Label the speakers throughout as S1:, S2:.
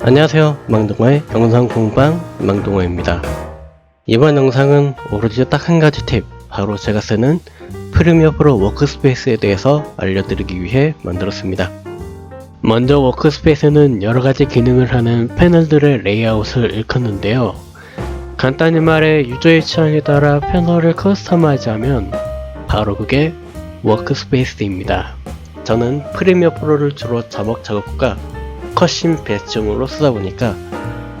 S1: 안녕하세요. 망동어의 영상 공방 망동어입니다. 이번 영상은 오로지 딱 한 가지 팁. 바로 제가 쓰는 프리미어 프로 워크스페이스에 대해서 알려드리기 위해 만들었습니다. 먼저 워크스페이스는 여러가지 기능을 하는 패널들의 레이아웃을 일컫는데요. 간단히 말해 유저의 취향에 따라 패널을 커스터마이즈하면 바로 그게 워크스페이스입니다. 저는 프리미어 프로를 주로 자막 작업과 컷신 배치용으로 쓰다 보니까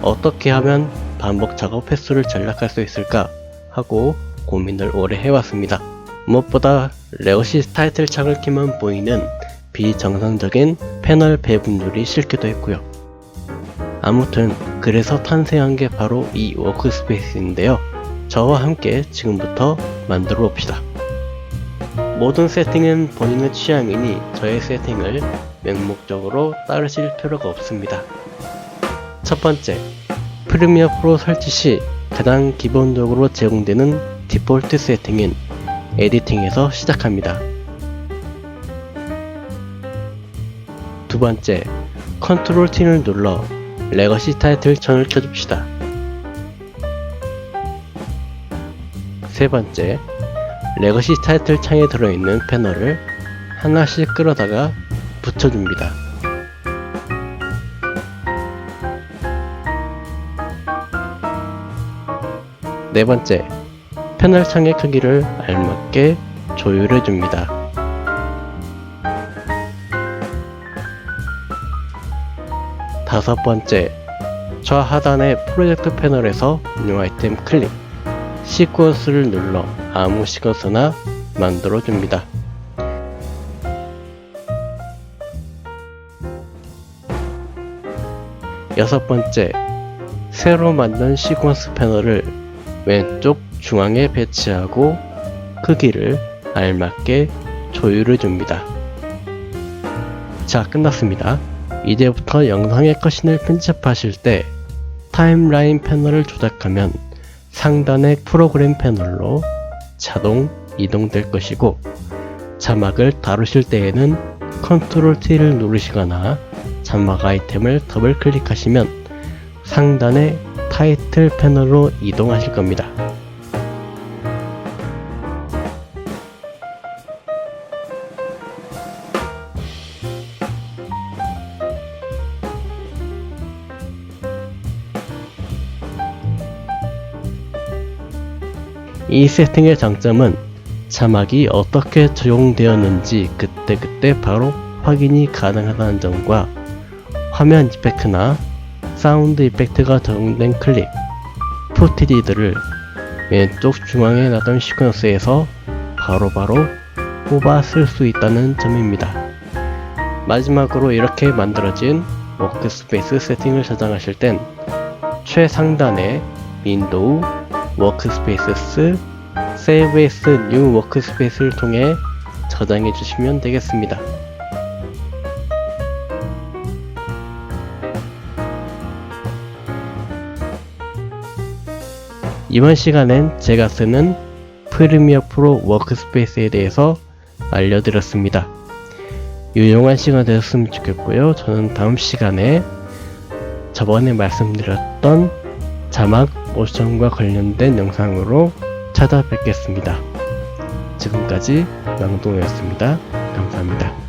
S1: 어떻게 하면 반복 작업 횟수를 절약할 수 있을까 하고 고민을 오래 해왔습니다. 무엇보다 레오시 타이틀 창을 키면 보이는 비정상적인 패널 배분율이 싫기도 했고요. 아무튼 그래서 탄생한 게 바로 이 워크스페이스인데요. 저와 함께 지금부터 만들어 봅시다. 모든 세팅은 본인의 취향이니 저의 세팅을 맹목적으로 따르실 필요가 없습니다. 첫 번째, 프리미어 프로 설치 시 가장 기본적으로 제공되는 디폴트 세팅인 에디팅에서 시작합니다. 두 번째, 컨트롤 T를 눌러 레거시 타이틀 천을 켜줍시다. 세 번째, 레거시 타이틀 창에 들어있는 패널을 하나씩 끌어다가 붙여줍니다. 네 번째, 패널 창의 크기를 알맞게 조율해 줍니다. 다섯 번째, 좌하단의 프로젝트 패널에서 뉴 아이템 클릭, 시퀀스를 눌러 아무 시퀀스나 만들어줍니다. 여섯 번째, 새로 만든 시퀀스 패널을 왼쪽 중앙에 배치하고 크기를 알맞게 조율해 줍니다. 자, 끝났습니다. 이제부터 영상의 컷신을 편집하실 때 타임라인 패널을 조작하면 상단의 프로그램 패널로 자동 이동될 것이고 자막을 다루실 때에는 컨트롤 T를 누르시거나 자막 아이템을 더블 클릭하시면 상단의 타이틀 패널로 이동하실 겁니다. 이 세팅의 장점은 자막이 어떻게 적용되었는지 그때그때 바로 확인이 가능하다는 점과 화면 이펙트나 사운드 이펙트가 적용된 클립, 푸티디들을 왼쪽 중앙에 놔둔 시퀀스에서 바로바로 뽑아 쓸 수 있다는 점입니다. 마지막으로 이렇게 만들어진 워크스페이스 세팅을 저장하실 땐 최상단에 윈도우, 워크스페이스 as New 워크스페이스를 통해 저장해 주시면 되겠습니다. 이번 시간엔 제가 쓰는 프리미어 프로 워크스페이스에 대해서 알려드렸습니다. 유용한 시간 되셨으면 좋겠고요. 저는 다음 시간에 저번에 말씀드렸던 자막 모션과 관련된 영상으로 찾아뵙겠습니다. 지금까지 망동이었습니다. 감사합니다.